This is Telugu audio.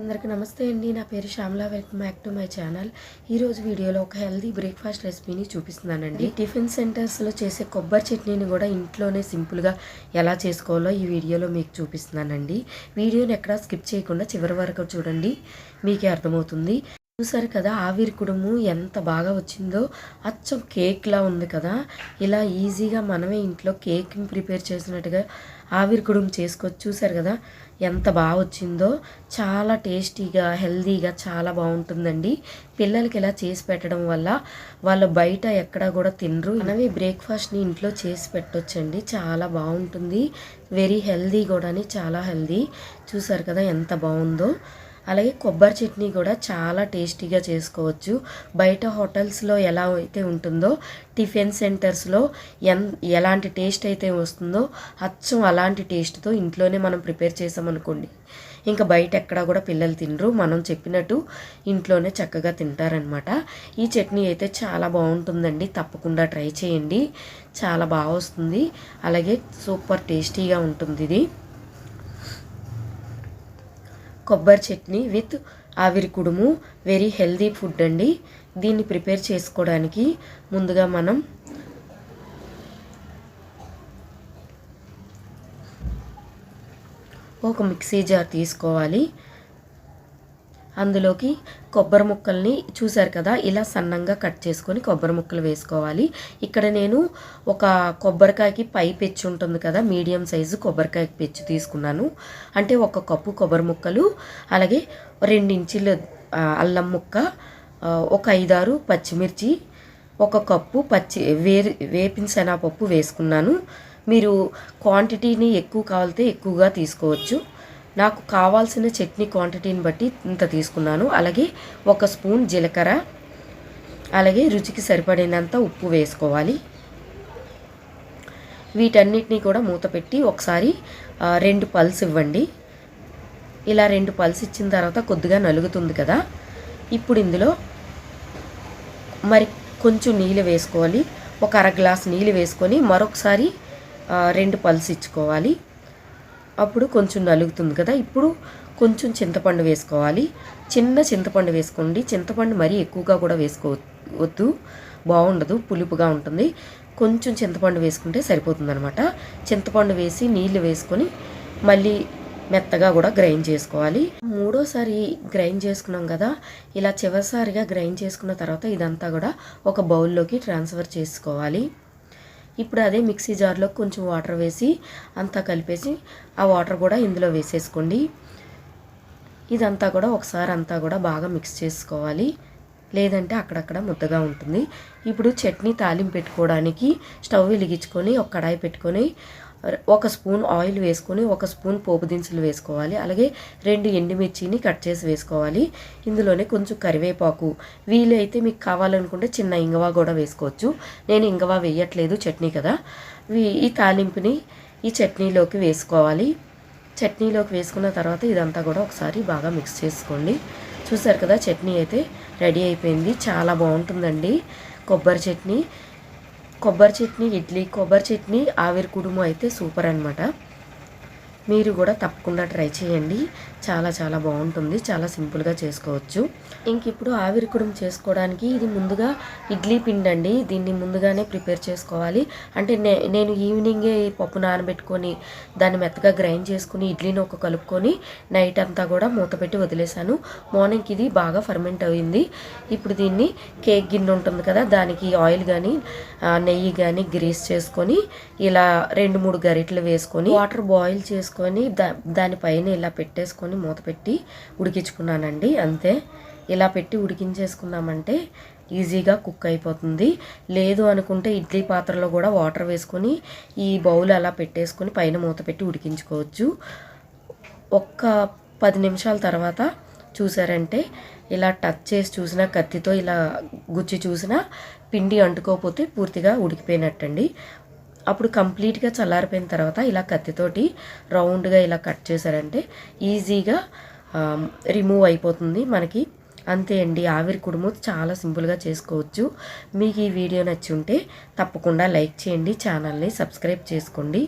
అందరికీ నమస్తే అండి. నా పేరు Shyamala. Welcome back to my channel. ఈరోజు వీడియోలో ఒక హెల్దీ బ్రేక్ఫాస్ట్ రెసిపీని చూపిస్తున్నానండి. టిఫిన్ సెంటర్స్లో చేసే కొబ్బరి చట్నీని కూడా ఇంట్లోనే సింపుల్గా ఎలా చేసుకోవాలో ఈ వీడియోలో మీకు చూపిస్తున్నానండి. వీడియోని ఎక్కడా స్కిప్ చేయకుండా చివరి వరకు చూడండి. మీకే అర్థమవుతుంది. చూసారు కదా ఆవిరి కుడుము ఎంత బాగా వచ్చిందో. అచ్చం కేక్లా ఉంది కదా. ఇలా ఈజీగా మనమే ఇంట్లో కేక్ని ప్రిపేర్ చేసినట్టుగా ఆవిరి కుడుము చేసుకోవచ్చు. చూసారు కదా ఎంత బాగా వచ్చిందో. చాలా టేస్టీగా హెల్దీగా చాలా బాగుంటుందండి. పిల్లలకి ఇలా చేసి పెట్టడం వల్ల వాళ్ళు బయట ఎక్కడా కూడా తినరు. మనమే బ్రేక్ఫాస్ట్ని ఇంట్లో చేసి పెట్టొచ్చండి. చాలా బాగుంటుంది. వెరీ హెల్దీ కూడా చాలా హెల్దీ చూసారు కదా ఎంత బాగుందో. అలాగే కొబ్బరి చట్నీ కూడా చాలా టేస్టీగా చేసుకోవచ్చు. బయట హోటల్స్లో ఎలా అయితే ఉంటుందో టిఫిన్ సెంటర్స్లో ఎన్ ఎలాంటి టేస్ట్ అయితే వస్తుందో అచ్చం అలాంటి టేస్ట్తో ఇంట్లోనే మనం ప్రిపేర్ చేసామనుకోండి. ఇంకా బయట ఎక్కడా కూడా పిల్లలు తినరు. మనం చెప్పినట్టు ఇంట్లోనే చక్కగా తింటారనమాట. ఈ చట్నీ అయితే చాలా బాగుంటుందండి. తప్పకుండా ట్రై చేయండి. చాలా బాగా వస్తుంది. అలాగే సూపర్ టేస్టీగా ఉంటుంది ఇది కొబ్బరి చట్నీ విత్ ఆవిరి కుడుము. వెరీ హెల్దీ ఫుడ్ అండి. దీన్ని ప్రిపేర్ చేసుకోవడానికి ముందుగా మనం ఒక మిక్సీ జార్ తీసుకోవాలి. అందులోకి కొబ్బరి ముక్కల్ని చూశారు కదా ఇలా సన్నంగా కట్ చేసుకొని కొబ్బరి ముక్కలు వేసుకోవాలి. ఇక్కడ నేను ఒక కొబ్బరికాయకి పై పెచ్చు ఉంటుంది కదా మీడియం సైజు కొబ్బరికాయ పెచ్చు తీసుకున్నాను. అంటే ఒక కప్పు కొబ్బరి ముక్కలు అలాగే రెండించుల అల్లం ముక్క ఒక ఐదారు పచ్చిమిర్చి ఒక కప్పు పచ్చి వేరు వేపిన శనగపప్పు వేసుకున్నాను. మీరు క్వాంటిటీని ఎక్కువ కావాలితే ఎక్కువగా తీసుకోవచ్చు. నాకు కావాల్సిన చట్నీ క్వాంటిటీని బట్టి ఇంత తీసుకున్నాను. అలాగే ఒక స్పూన్ జీలకర్ర అలాగే రుచికి సరిపడినంత ఉప్పు వేసుకోవాలి. వీటన్నిటిని కూడా మూత పెట్టి ఒకసారి రెండు పల్స్ ఇవ్వండి. ఇలా రెండు పల్స్ ఇచ్చిన తర్వాత కొద్దిగా నలుగుతుంది కదా. ఇప్పుడు ఇందులో మరి కొంచెం నీళ్ళు వేసుకోవాలి. ఒక అర గ్లాస్ నీళ్ళు వేసుకొని మరొకసారి రెండు పల్స్ ఇచ్చుకోవాలి. అప్పుడు కొంచెం నలుగుతుంది కదా. ఇప్పుడు కొంచెం చింతపండు వేసుకోవాలి. చిన్న చింతపండు వేసుకోండి. చింతపండు మరీ ఎక్కువగా కూడా వేసుకోవద్దు బాగుండదు. పులుపుగా ఉంటుంది. కొంచెం చింతపండు వేసుకుంటే సరిపోతుంది అనమాట చింతపండు వేసి నీళ్ళు వేసుకొని మళ్ళీ మెత్తగా కూడా గ్రైండ్ చేసుకోవాలి. మూడోసారి గ్రైండ్ చేసుకున్నాం కదా. ఇలా చివరిసారిగా గ్రైండ్ చేసుకున్న తర్వాత ఇదంతా కూడా ఒక బౌల్లోకి ట్రాన్స్ఫర్ చేసుకోవాలి. ఇప్పుడు అదే మిక్సీ జార్లో కొంచెం వాటర్ వేసి అంతా కలిపేసి ఆ వాటర్ కూడా ఇందులో వేసేసుకోండి. ఇదంతా కూడా ఒకసారి అంతా కూడా బాగా మిక్స్ చేసుకోవాలి. లేదంటే అక్కడక్కడ ముద్దగా ఉంటుంది. ఇప్పుడు చట్నీ తాలింపు పెట్టుకోవడానికి స్టవ్ వెలిగించుకొని ఒక కడాయి పెట్టుకొని ఒక స్పూన్ ఆయిల్ వేసుకొని ఒక స్పూన్ పోపు దినుసులు వేసుకోవాలి. అలాగే రెండు ఎండుమిర్చిని కట్ చేసి వేసుకోవాలి. ఇందులోనే కొంచెం కరివేపాకు. వీలైతే మీకు కావాలనుకుంటే చిన్న ఇంగవా కూడా వేసుకోవచ్చు. నేను ఇంగవా వేయట్లేదు చట్నీ కదా. ఈ తాలింపుని ఈ చట్నీలోకి వేసుకోవాలి. చట్నీలోకి వేసుకున్న తర్వాత ఇదంతా కూడా ఒకసారి బాగా మిక్స్ చేసుకోండి. చూసారు కదా చట్నీ అయితే రెడీ అయిపోయింది. చాలా బాగుంటుందండి. కొబ్బరి చట్నీ. కొబ్బరి చట్నీ ఇడ్లీ కొబ్బరి చట్నీ ఆవిరి కుడుము అయితే సూపర్ అనమాట మీరు కూడా తప్పకుండా ట్రై చేయండి. చాలా చాలా బాగుంటుంది. చాలా సింపుల్గా చేసుకోవచ్చు. ఇంక ఇప్పుడు ఆవిరి కుడుం చేసుకోవడానికి ఇది ముందుగా ఇడ్లీ పిండి అండి దీన్ని ముందుగానే ప్రిపేర్ చేసుకోవాలి. అంటే నే నేను ఈవినింగే పప్పు నానబెట్టుకొని దాన్ని మెత్తగా గ్రైండ్ చేసుకుని ఇడ్లీని ఒక కలుపుకొని నైట్ అంతా కూడా మూత పెట్టి వదిలేశాను. మార్నింగ్కి ఇది బాగా ఫర్మెంట్ అయింది. ఇప్పుడు దీన్ని కేక్ గిన్నె ఉంటుంది కదా దానికి ఆయిల్ కానీ నెయ్యి కానీ గ్రీస్ చేసుకొని ఇలా రెండు మూడు గరిటలు వేసుకొని వాటర్ బాయిల్ చేసుకొని దా దానిపైన ఇలా పెట్టేసుకొని మూత పెట్టి ఉడికించుకున్నానండి అంతే. ఇలా పెట్టి ఉడికించేసుకున్నామంటే ఈజీగా కుక్ అయిపోతుంది. లేదు అనుకుంటే ఇడ్లీ పాత్రలో కూడా వాటర్ వేసుకొని ఈ బౌల్ అలా పెట్టేసుకొని పైన మూత పెట్టి ఉడికించుకోవచ్చు. ఒక్క పది నిమిషాల తర్వాత చూసారంటే ఇలా టచ్ చేసి చూసినా కత్తితో ఇలా గుచ్చి చూసినా పిండి అంటుకోకపోతే పూర్తిగా ఉడికిపోయినట్టండి. అప్పుడు కంప్లీట్గా చల్లారిపోయిన తర్వాత ఇలా కత్తితోటి రౌండ్గా ఇలా కట్ చేశారంటే ఈజీగా రిమూవ్ అయిపోతుంది మనకి. అంతే అండి. ఆవిరి కుడుము చాలా సింపుల్గా చేసుకోవచ్చు. మీకు ఈ వీడియో నచ్చి ఉంటే తప్పకుండా లైక్ చేయండి ఛానల్ని సబ్స్క్రైబ్ చేసుకోండి.